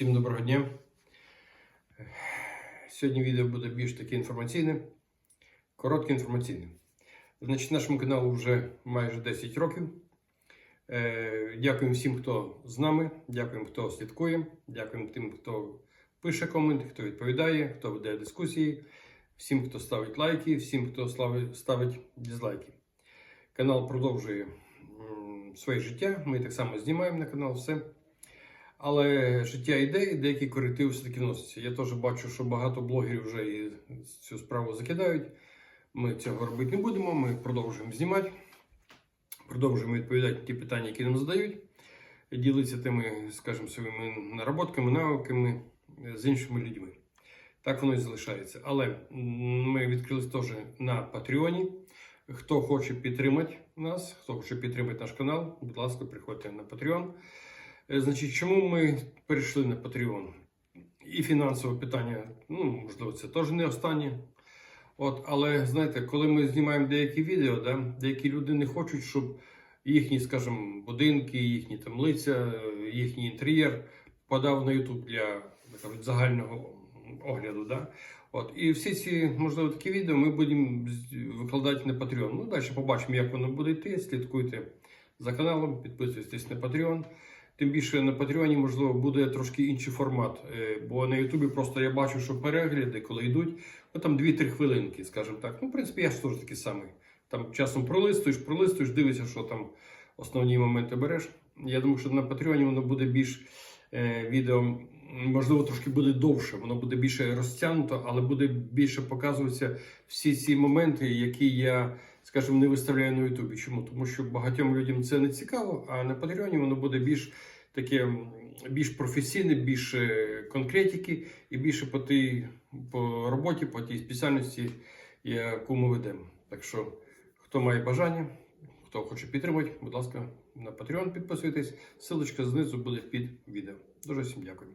Всім доброго дня. Сьогодні відео буде більш таке інформаційне, коротке інформаційне. Значить, нашому каналу вже майже 10 років. Е, Дякуємо всім, хто з нами, дякуємо, хто слідкує, дякуємо тим, хто пише коменти, хто відповідає, хто веде дискусії, всім, хто ставить лайки, всім, хто ставить дизлайки. Канал продовжує своє життя. Ми так само знімаємо на канал все. Але життя йде, і деякі корективи все-таки вносяться. Я теж бачу, що багато блогерів вже і цю справу закидають. Ми цього робити не будемо. Ми продовжуємо знімати, продовжуємо відповідати на ті питання, які нам задають, ділитися тими, скажімо, своїми наработками, навиками з іншими людьми. Так воно і залишається. Але ми відкрились теж на Патреоні. Хто хоче підтримати нас, хто хоче підтримати наш канал, будь ласка, приходьте на Patreon. Е, Значить, чому ми перейшли на Patreon? І фінансове питання, ну, можливо, це теж не останнє. От, але знаєте, коли ми знімаємо деякі відео, да, деякі люди не хочуть, щоб їхні, скажімо, будинки, їхні там лиця, е, їхній інтер'єр подав на YouTube для кажуть, загального огляду. Да? От, і всі ці, можливо, такі відео ми будемо викладати на Patreon. Ну, далі побачимо, як воно буде йти. Слідкуйте за каналом, підписуйтесь на Patreon. Тим більше на Патреоні, можливо, буде трошки інший формат. Е, Бо на Ютубі просто я бачу, що перегляди, коли йдуть, ну там 2-3 хвилинки, скажімо так. Ну, в принципі, я ж теж такий самий. Там часом пролистуєш, пролистуєш, дивишся, що там основні моменти береш. Я думаю, що на Патреоні воно буде більш е, відео, можливо, трошки буде довше, воно буде більше розтягнуто, але буде більше показуватися всі ці моменти, які я, скажімо, не виставляю на Ютубі. Чому? Тому що багатьом людям це не цікаво, а на Патреоні воно буде більш таке більш професійне, більше конкретики і більше по тій по роботі, по тій спеціальності, яку ми ведемо. Так що, хто має бажання, хто хоче підтримати, будь ласка, на Patreon підписуйтесь. Силочка знизу буде під відео. Дуже всім дякую.